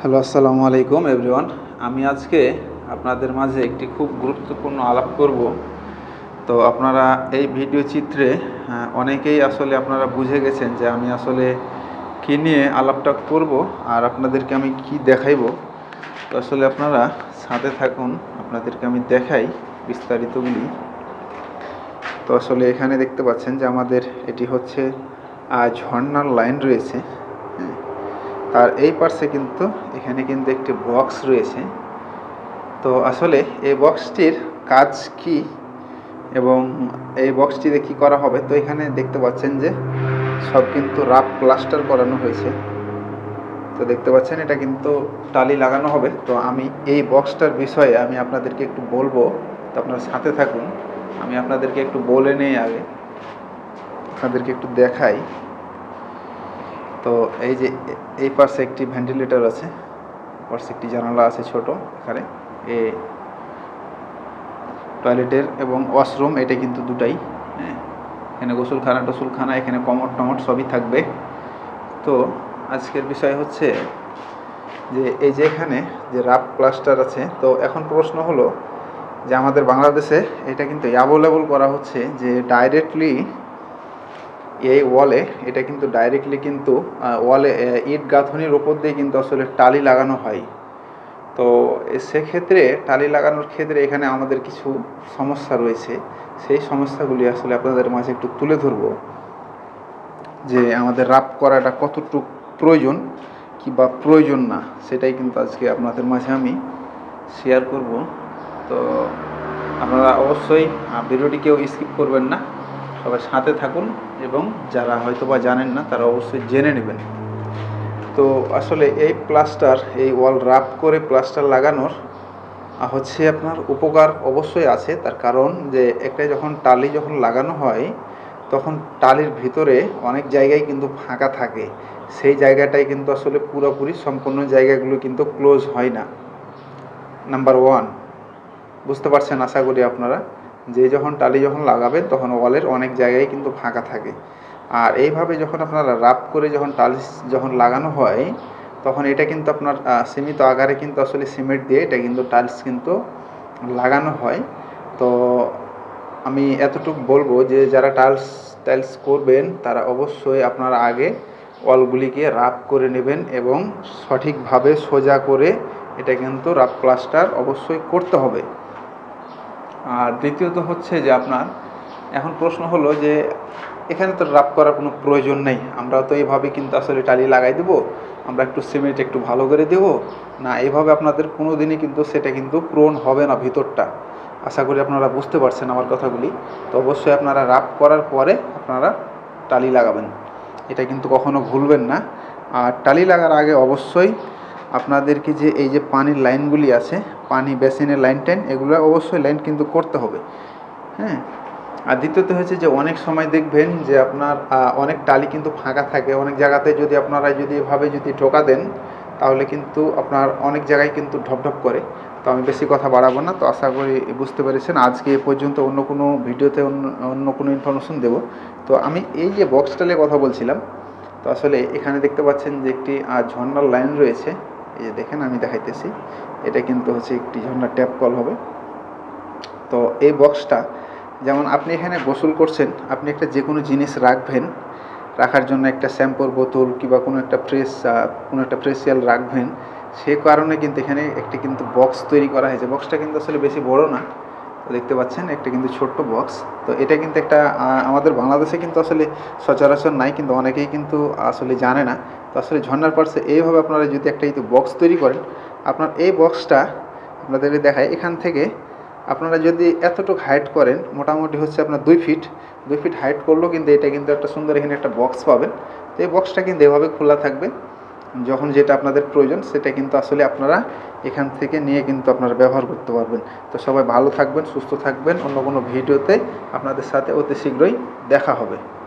Hello আসসালামু আলাইকুম everyone. আমি আজকে আপনাদের মাঝে একটি খুব গুরুত্বপূর্ণ আলাপ করব। তো আপনারা এই ভিডিও চিত্রে অনেকেই আসলে আপনারা বুঝে গেছেন যে আমি আসলে কী নিয়ে আলাপটা করব আর আপনাদেরকে আমি কি দেখাইবো। তো আসলে আপনারা সাথে থাকুন আপনাদেরকে আমি দেখাই বিস্তারিতগুলি। তো আসলে এখানে দেখতে পাচ্ছেন যে আমাদের এটি হচ্ছে আহ, ঝর্ণার লাইন রয়েছে। তার এই পার্শ্বে কিন্তু এখানে কিন্তু একটি বক্স রয়েছে। তো আসলে এই বক্সটির কাজ কি এবং এই বক্সটিতে কি করা হবে? তো এখানে দেখতে পাচ্ছেন যে সব কিন্তু রাফ প্লাস্টার করানো হয়েছে। তো দেখতে পাচ্ছেন এটা কিন্তু টালি লাগানো হবে। তো আমি এই বক্সটার বিষয়ে আমি আপনাদেরকে একটু বলব। তো আপনারা সাথে থাকুন। আমি আপনাদেরকে একটু বলে নেই আগে। আপনাদেরকে একটু দেখাই। তো এই যে এই পাশে একটি ভেন্টিলেটর আছে, পাশে একটি জানালা আছে ছোট এখানে। এ টয়লেটের এবং ওয়াশরুম এটা কিন্তু দুটাই। হ্যাঁ এখানে গোসলখানা, টসুলখানা, এখানে কমট টমট সবই থাকবে। তো আজকের বিষয় হচ্ছে যে এই যে এখানে যে রাফ প্লাস্টার আছে, তো এখন প্রশ্ন হলো যে আমাদের বাংলাদেশে এটা কিন্তু অ্যাভেলেবল করা হচ্ছে যে ডাইরেক্টলি এই ওয়ালে এটা কিন্তু ডাইরেক্টলি কিন্তু ওয়ালে ইট গাঁথনির ওপর দিয়ে কিন্তু আসলে টালি লাগানো হয়। তো সেক্ষেত্রে টালি লাগানোর ক্ষেত্রে এখানে আমাদের কিছু সমস্যা রয়েছে। সেই সমস্যাগুলি আসলে আপনাদের মাঝে একটু তুলে ধরবো। যে আমাদের রাপ করাটা কতটুকু প্রয়োজন, কি বা প্রয়োজন না, সেটাই কিন্তু আজকে আপনাদের মাঝে আমি শেয়ার করব। তো আপনারা অবশ্যই ভিডিওটি কেউ স্কিপ করবেন না। সবাই সাথে থাকুন এবং যারা হয়তো বা জানেন না, তারা অবশ্যই জেনে নেবেন। তো আসলে এই প্লাস্টার, এই ওয়াল রাপ করে প্লাস্টার লাগানোর হচ্ছে আপনার উপকার অবশ্যই আছে। তার কারণ যে, একটা যখন টালি যখন লাগানো হয়, তখন টালির ভিতরে অনেক জায়গায় কিন্তু ফাঁকা থাকে। সেই জায়গাটাই কিন্তু আসলে পুরোপুরি সম্পূর্ণ জায়গাগুলো কিন্তু ক্লোজ হয় না। Number one. বুঝতে পারছেন আশা করি আপনারা? যে যখন টালি যখন লাগাবেন তখন ওয়ালের অনেক জায়গায় কিন্তু ফাঁকা থাকে। আর এইভাবে যখন আপনারা রাপ করে যখন টালিশ যখন লাগানো হয়, তখন এটা কিন্তু আপনার সীমিত আকারে কিন্তু আসলে সিমেন্ট দিয়ে এটা কিন্তু টাইলস কিন্তু লাগানো হয়। তো আমি এতটুকু বলব যে যারা টাইলস টাইলস করবেন তারা অবশ্যই আপনারা আগে ওয়ালগুলিকে রাপ করে নেবেন এবং সঠিকভাবে সোজা করে এটা কিন্তু রাপ প্লাস্টার অবশ্যই করতে হবে। আর দ্বিতীয়ত হচ্ছে যে আপনার, এখন প্রশ্ন হলো যে এখানে তো রাপ করার কোনো প্রয়োজন নেই। আমরা তো এইভাবে কিন্তু আসলে টালি লাগাই দেবো, আমরা একটু সিমেন্ট একটু ভালো করে দেব। না এইভাবে আপনাদের কোনো দিনই কিন্তু সেটা কিন্তু পূরণ হবে না ভিতরটা। আশা করি আপনারা বুঝতে পারছেন আমার কথাগুলি। তো অবশ্যই আপনারা রাপ করার পরে আপনারা টালি লাগাবেন। এটা কিন্তু কখনো ভুলবেন না। আর টালি লাগার আগে অবশ্যই আপনাদেরকে যে এই যে পানির লাইনগুলি আছে, পানি বেসিনের লাইন টাইন এগুলো অবশ্যই লাইন কিন্তু করতে হবে। হ্যাঁ? আর দ্বিতীয়ত হচ্ছে যে অনেক সময় দেখবেন যে আপনার অনেক টালি কিন্তু ফাঁকা থাকে। অনেক জায়গাতে যদি আপনারা যদি এভাবে যদি ঢোকা দেন, তাহলে কিন্তু আপনার অনেক জায়গায় কিন্তু ঢপঢপ করে। তো আমি বেশি কথা বাড়াবো না। তো আশা করি বুঝতে পেরেছেন। আজকে এ পর্যন্ত অন্য কোনো ভিডিওতে অন্য অন্য কোনো ইনফরমেশন দেব। তো আমি এই যে বক্সটা নিয়ে কথা বলছিলাম, তো আসলে এখানে দেখতে পাচ্ছেন যে একটি ঝর্নার লাইন রয়েছে। এই যে দেখেন, আমি দেখাইতেছি। এটা কিন্তু হচ্ছে একটি ঝর্ণার ট্যাপ কল হবে। তো এই বক্সটা যেমন আপনি এখানে গোসল করছেন, আপনি একটা যে কোনো জিনিস রাখবেন, রাখার জন্য একটা শ্যাম্পুর বোতল কিংবা কোনো একটা ফ্রেশ কোনো একটা ফ্রেশিয়াল রাখবেন, সে কারণে কিন্তু এখানে একটি কিন্তু বক্স তৈরি করা হয়েছে। বক্সটা কিন্তু আসলে বেশি বড় না। দেখতে পাচ্ছেন, একটা কিন্তু ছোট্ট বক্স তো এটা কিন্তু একটা আমাদের বাংলাদেশে কিন্তু আসলে সচরাচর নাই, কিন্তু অনেকেই কিন্তু আসলে জানে না। তো আসলে ঝর্নার পার্সে এইভাবে আপনারা যদি একটা কিন্তু বক্স তৈরি করেন, আপনার এই বক্সটা আপনাদেরকে দেখায় এখান থেকে আপনারা যদি এতটুকু হাইট করেন, মোটামুটি হচ্ছে আপনার দুই ফিট দুই ফিট হাইট করলেও কিন্তু এটা কিন্তু একটা সুন্দর এখানে একটা বক্স পাবেন। তো এই বক্সটা কিন্তু এভাবে খোলা থাকবে। যখন যেটা আপনাদের প্রয়োজন, সেটা কিন্তু আসলে আপনারা এখান থেকে নিয়ে কিন্তু আপনারা ব্যবহার করতে পারবেন। তো সবাই ভালো থাকবেন, সুস্থ থাকবেন। অন্য কোনো ভিডিওতে আপনাদের সাথে অতি শীঘ্রই দেখা হবে।